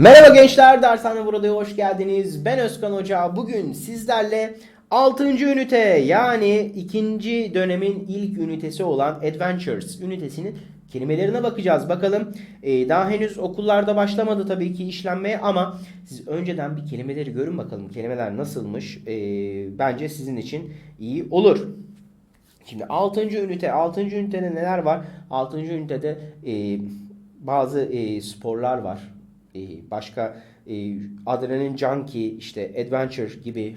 Merhaba gençler, Dershane burada hoş geldiniz. Ben Özkan Hoca. Bugün sizlerle 6. ünite yani ikinci dönemin ilk ünitesi olan Adventures ünitesinin kelimelerine bakacağız. Bakalım e, daha henüz okullarda başlamadı tabii ki işlenmeye ama siz önceden bir kelimeleri görün bakalım. Kelimeler nasılmış? E, bence sizin için iyi olur. Şimdi 6. ünite, 6. ünitede neler var? 6. ünitede e, bazı e, sporlar var. E, başka e, adrenalin junkie, işte adventure gibi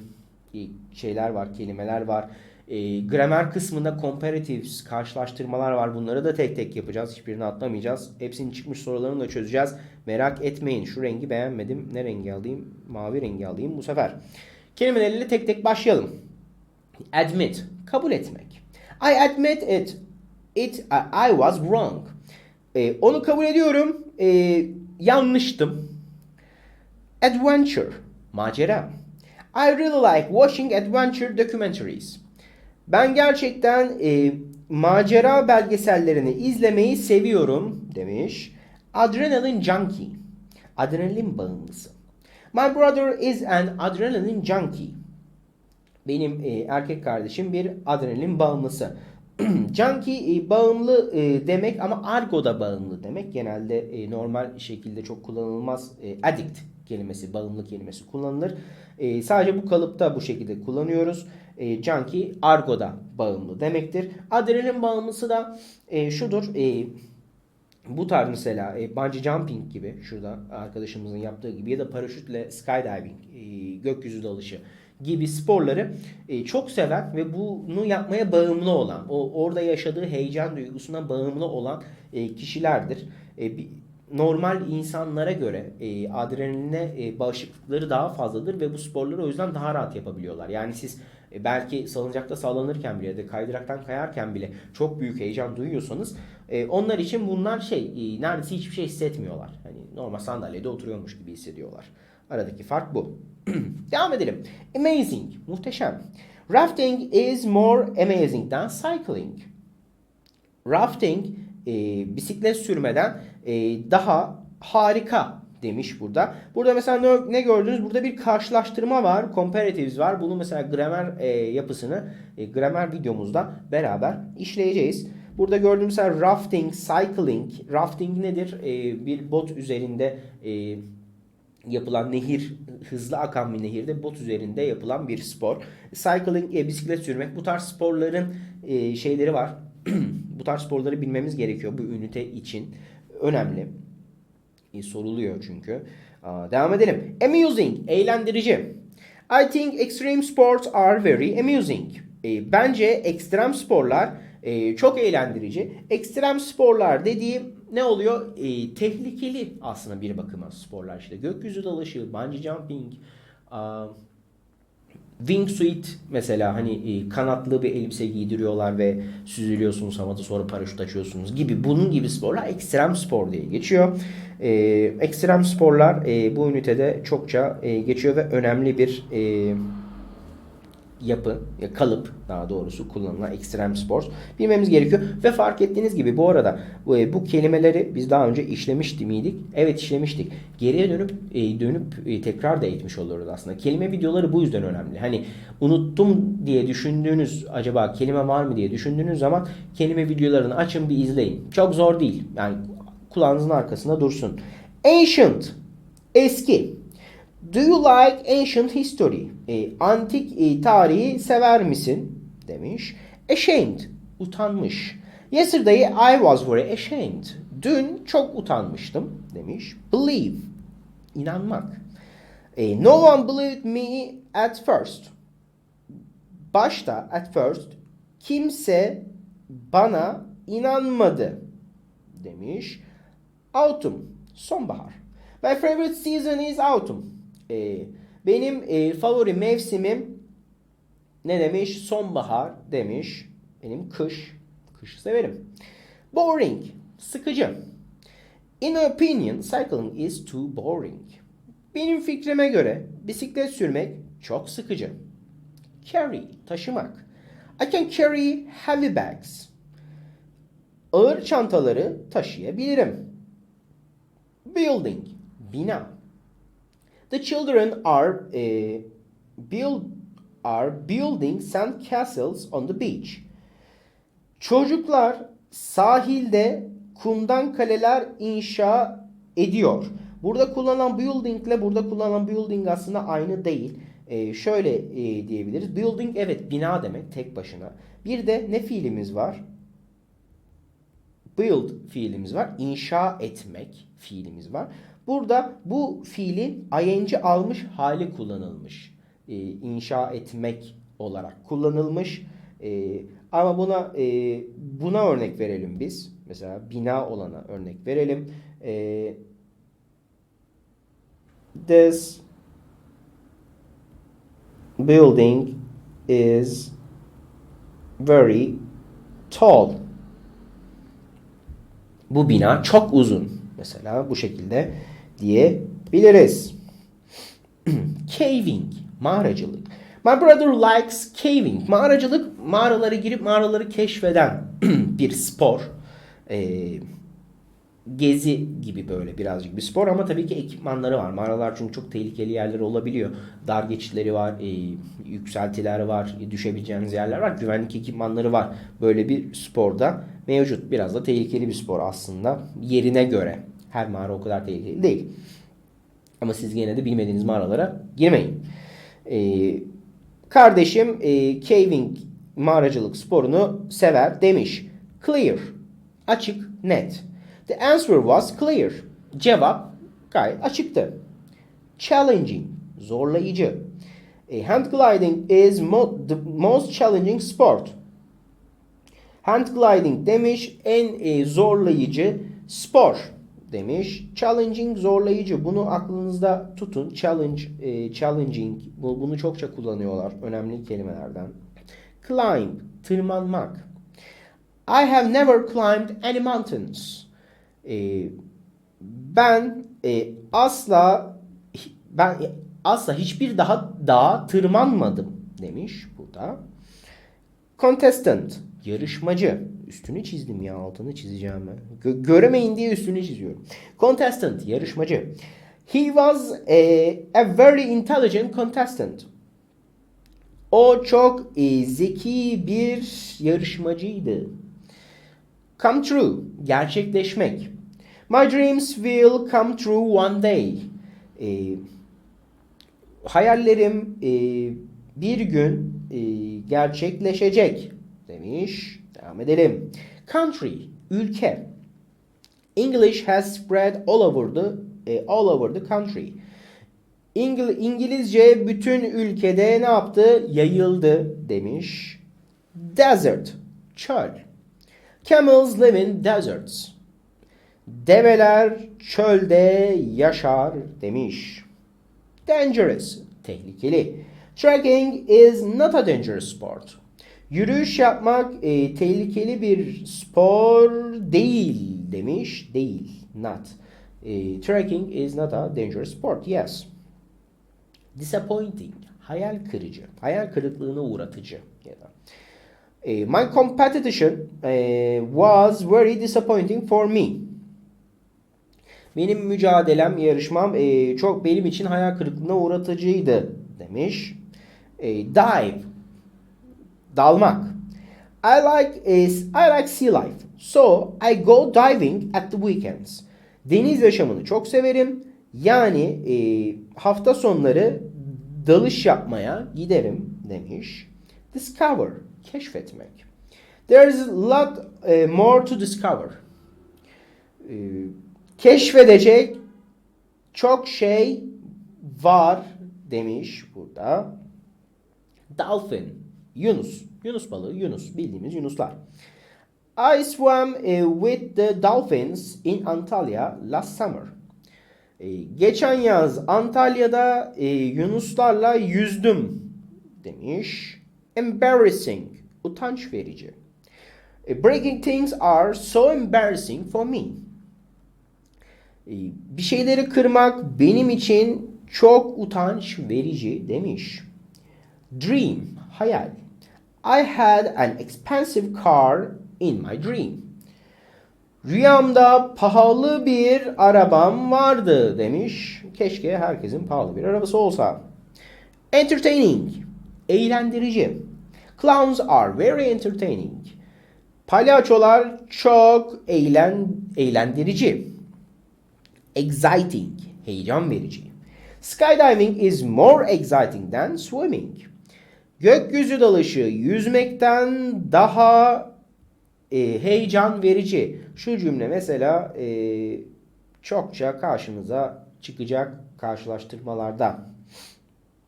e, şeyler var, kelimeler var. E, gramer kısmında comparatives, karşılaştırmalar var. Bunları da tek tek yapacağız. Hiçbirini atlamayacağız. Hepsinin çıkmış sorularını da çözeceğiz. Merak etmeyin. Şu rengi beğenmedim. Ne rengi alayım? Mavi rengi alayım bu sefer. Kelimelerle tek tek başlayalım. Admit, kabul etmek. I admit it. It, I was wrong. Ee, onu kabul ediyorum. Ee, yanlıştım. Adventure, macera. I really like watching adventure documentaries. Ben gerçekten e, macera belgesellerini izlemeyi seviyorum demiş. Adrenaline junkie. Adrenalin bağımlısı. My brother is an adrenaline junkie. Benim e, erkek kardeşim bir adrenalin bağımlısı. Junkie e, bağımlı e, demek ama argoda bağımlı demek. Genelde e, normal şekilde çok kullanılmaz. E, addict kelimesi, bağımlı kelimesi kullanılır. E, sadece bu kalıpta bu şekilde kullanıyoruz. E, junkie argoda bağımlı demektir. Adrenalin bağımlısı da e, şudur. E, bu tarz mesela e, bungee jumping gibi şurada arkadaşımızın yaptığı gibi ya da paraşütle skydiving, e, gökyüzü dalışı gibi sporları e, çok seven ve bunu yapmaya bağımlı olan, o orada yaşadığı heyecan duygusuna bağımlı olan e, kişilerdir. E, normal insanlara göre e, adrenaline bağışıklıkları daha fazladır ve bu sporları o yüzden daha rahat yapabiliyorlar. Yani siz belki salıncakta sallanırken bile ya da kaydıraktan kayarken bile çok büyük heyecan duyuyorsanız onlar için bunlar şey neredeyse hiçbir şey hissetmiyorlar. Hani normal sandalyede oturuyormuş gibi hissediyorlar. Aradaki fark bu. Devam edelim. Amazing, muhteşem. Rafting is more amazing than cycling. Rafting e, bisiklet sürmeden e, daha harika demiş burada. Burada mesela ne, ne gördünüz? Burada bir karşılaştırma var. Comparatives var. Bunu mesela gramer e, yapısını e, gramer videomuzda beraber işleyeceğiz. Burada gördüğümüz mesela rafting, cycling. Rafting nedir? E, bir bot üzerinde e, yapılan nehir, hızlı akan bir nehirde bot üzerinde yapılan bir spor. Cycling, e, bisiklet sürmek bu tarz sporların e, şeyleri var. bu tarz sporları bilmemiz gerekiyor bu ünite için. Önemli. E, soruluyor çünkü. Aa, devam edelim. Amusing, eğlendirici. I think extreme sports are very amusing. E, bence ekstrem sporlar e, çok eğlendirici. Ekstrem sporlar dediğim ne oluyor? E, tehlikeli aslında bir bakıma sporlar işte. Gökyüzü dalışı, bungee jumping, a, wingsuit mesela hani e, kanatlı bir elbise giydiriyorlar ve süzülüyorsunuz havada sonra paraşüt açıyorsunuz gibi bunun gibi sporlar ekstrem spor diye geçiyor. E, ekstrem sporlar e, bu ünitede çokça e, geçiyor ve önemli bir e, yapı, ya kalıp daha doğrusu kullanılan ekstrem spor bilmemiz gerekiyor. Ve fark ettiğiniz gibi bu arada bu, bu kelimeleri biz daha önce işlemişti miydik? Evet işlemiştik. Geriye dönüp e, dönüp e, tekrar da eğitmiş oluruz aslında. Kelime videoları bu yüzden önemli. Hani unuttum diye düşündüğünüz acaba kelime var mı diye düşündüğünüz zaman kelime videolarını açın bir izleyin. Çok zor değil. Yani kulağınızın arkasında dursun. Ancient eski Do you like ancient history? E, antik e, tarihi sever misin? Demiş. Ashamed. Utanmış. Yesterday I was very ashamed. Dün çok utanmıştım. Demiş. Believe. İnanmak. E, no one believed me at first. Başta at first kimse bana inanmadı demiş. Autumn. Sonbahar. My favorite season is autumn. Ee, benim e, favori mevsimim ne demiş? Sonbahar demiş. Benim kış. Kışı severim. Boring. Sıkıcı. In opinion, cycling is too boring. Benim fikrime göre bisiklet sürmek çok sıkıcı. Carry. Taşımak. I can carry heavy bags. Ağır çantaları taşıyabilirim. Building. Bina. The children are eh, build are building sand castles on the beach. Çocuklar sahilde kumdan kaleler inşa ediyor. Burada kullanılan building ile burada kullanılan building aslında aynı değil. Ee, şöyle e, diyebiliriz. Building evet bina demek tek başına. Bir de ne fiilimiz var? Build fiilimiz var. İnşa etmek fiilimiz var. Burada bu fiilin ing almış hali kullanılmış. Ee, inşa etmek olarak kullanılmış. Ee, ama buna e, buna örnek verelim biz. Mesela bina olana örnek verelim. Ee, this building is very tall. Bu bina çok uzun. Mesela bu şekilde diyebiliriz. Caving, mağaracılık. My brother likes caving. Mağaracılık, mağaraları girip mağaraları keşfeden bir spor. Ee, gezi gibi böyle birazcık bir spor ama tabii ki ekipmanları var. Mağaralar çünkü çok tehlikeli yerler olabiliyor. Dar geçitleri var, e, yükseltiler var, düşebileceğiniz yerler var. Güvenlik ekipmanları var. Böyle bir sporda mevcut. Biraz da tehlikeli bir spor aslında. Yerine göre. Her mağara o kadar tehlikeli değil. Ama siz gene de bilmediğiniz mağaralara girmeyin. Ee, kardeşim e, caving mağaracılık sporunu sever demiş. Clear. Açık, net. The answer was clear. Cevap gayet açıktı. Challenging. Zorlayıcı. E, hand gliding is mo the most challenging sport. Hand gliding demiş en e, zorlayıcı spor demiş. Challenging zorlayıcı. Bunu aklınızda tutun. Challenge, e, challenging. Bu, bunu çokça kullanıyorlar. Önemli kelimelerden. Climb, tırmanmak. I have never climbed any mountains. E, ben e, asla ben asla hiçbir daha dağa tırmanmadım demiş burada. Contestant, yarışmacı. Üstünü çizdim ya altını çizeceğim. Gö- göremeyin diye üstünü çiziyorum. Contestant, yarışmacı. He was a, a very intelligent contestant. O çok e, zeki bir yarışmacıydı. Come true, gerçekleşmek. My dreams will come true one day. E, hayallerim e, bir gün e, gerçekleşecek demiş. Devam edelim. Country, ülke. English has spread all over the e, all over the country. İngil İngilizce bütün ülkede ne yaptı? Yayıldı demiş. Desert, çöl. Camels live in deserts. Develer çölde yaşar demiş. Dangerous, tehlikeli. Trekking is not a dangerous sport. Yürüyüş yapmak e, tehlikeli bir spor değil demiş. Değil, not. E, trekking is not a dangerous sport. Yes. Disappointing, hayal kırıcı, hayal kırıklığına uğratıcı ya. E, my competition e, was very disappointing for me. Benim mücadelem, yarışmam e, çok benim için hayal kırıklığına uğratıcıydı demiş. E, dive, dalmak. I like is I like sea life. So I go diving at the weekends. Deniz yaşamını çok severim. Yani e, hafta sonları dalış yapmaya giderim demiş. Discover, keşfetmek. There is a lot e, more to discover. E, keşfedecek çok şey var demiş burada. Dolphin, Yunus. Yunus balığı, Yunus. Bildiğimiz Yunuslar. I swam eh, with the dolphins in Antalya last summer. Eh, geçen yaz Antalya'da eh, Yunuslarla yüzdüm demiş. Embarrassing, utanç verici. Breaking things are so embarrassing for me. Bir şeyleri kırmak benim için çok utanç verici demiş. Dream, hayal. I had an expensive car in my dream. Rüyamda pahalı bir arabam vardı demiş. Keşke herkesin pahalı bir arabası olsa. Entertaining. Eğlendirici. Clowns are very entertaining. Palyaçolar çok eğlen, eğlendirici. Exciting. Heyecan verici. Skydiving is more exciting than swimming. Gökyüzü dalışı yüzmekten daha e, heyecan verici. Şu cümle mesela e, çokça karşınıza çıkacak karşılaştırmalarda.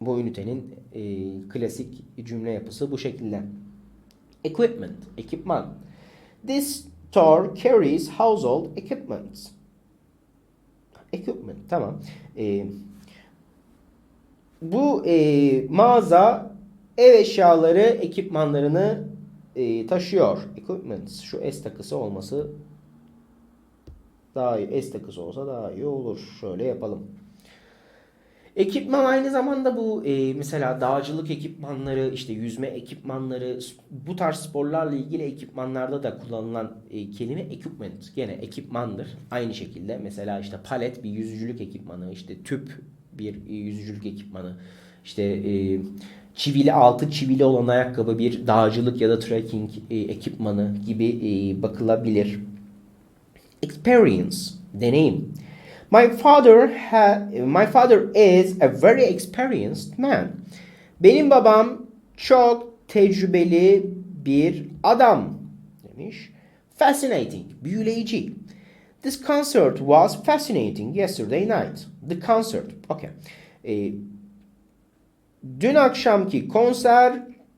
Bu ünitenin e, klasik cümle yapısı bu şekilde. Equipment, ekipman. This store carries household equipment. Equipment, tamam. E, bu e, mağaza ev eşyaları, ekipmanlarını e, taşıyor. Equipment. Şu S takısı olması daha iyi. S takısı olsa daha iyi olur. Şöyle yapalım. Ekipman aynı zamanda bu e, mesela dağcılık ekipmanları, işte yüzme ekipmanları, bu tarz sporlarla ilgili ekipmanlarda da kullanılan e, kelime equipment. Gene ekipmandır. Aynı şekilde mesela işte palet bir yüzücülük ekipmanı, işte tüp bir e, yüzücülük ekipmanı, işte e, çivili altı çivili olan ayakkabı bir dağcılık ya da trekking e, ekipmanı gibi e, bakılabilir. Experience, deneyim. My father ha, my father is a very experienced man. Benim babam çok tecrübeli bir adam demiş. Fascinating, büyüleyici. This concert was fascinating yesterday night. The concert, okay. Ee, dün akşamki konser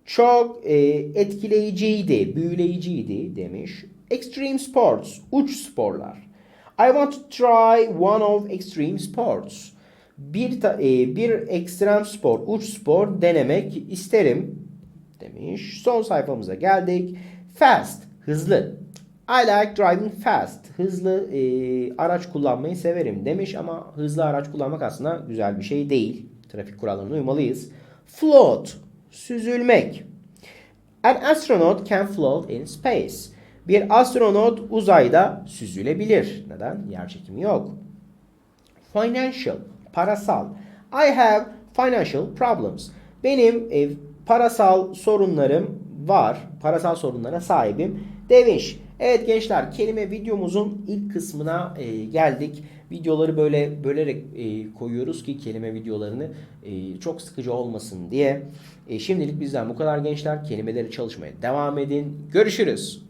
çok e, etkileyiciydi, büyüleyiciydi demiş. Extreme sports, uç sporlar. I want to try one of extreme sports. Bir, ta- e, bir ekstrem spor, uç spor denemek isterim demiş. Son sayfamıza geldik. Fast, hızlı. I like driving fast. Hızlı e, araç kullanmayı severim demiş ama hızlı araç kullanmak aslında güzel bir şey değil. Trafik kurallarına uymalıyız. Float, süzülmek. An astronaut can float in space. Bir astronot uzayda süzülebilir. Neden? Yer çekimi yok. Financial, parasal. I have financial problems. Benim e, parasal sorunlarım var. Parasal sorunlara sahibim demiş. Evet gençler kelime videomuzun ilk kısmına e, geldik. Videoları böyle bölerek e, koyuyoruz ki kelime videolarını e, çok sıkıcı olmasın diye. E, şimdilik bizden bu kadar gençler. Kelimeleri çalışmaya devam edin. Görüşürüz.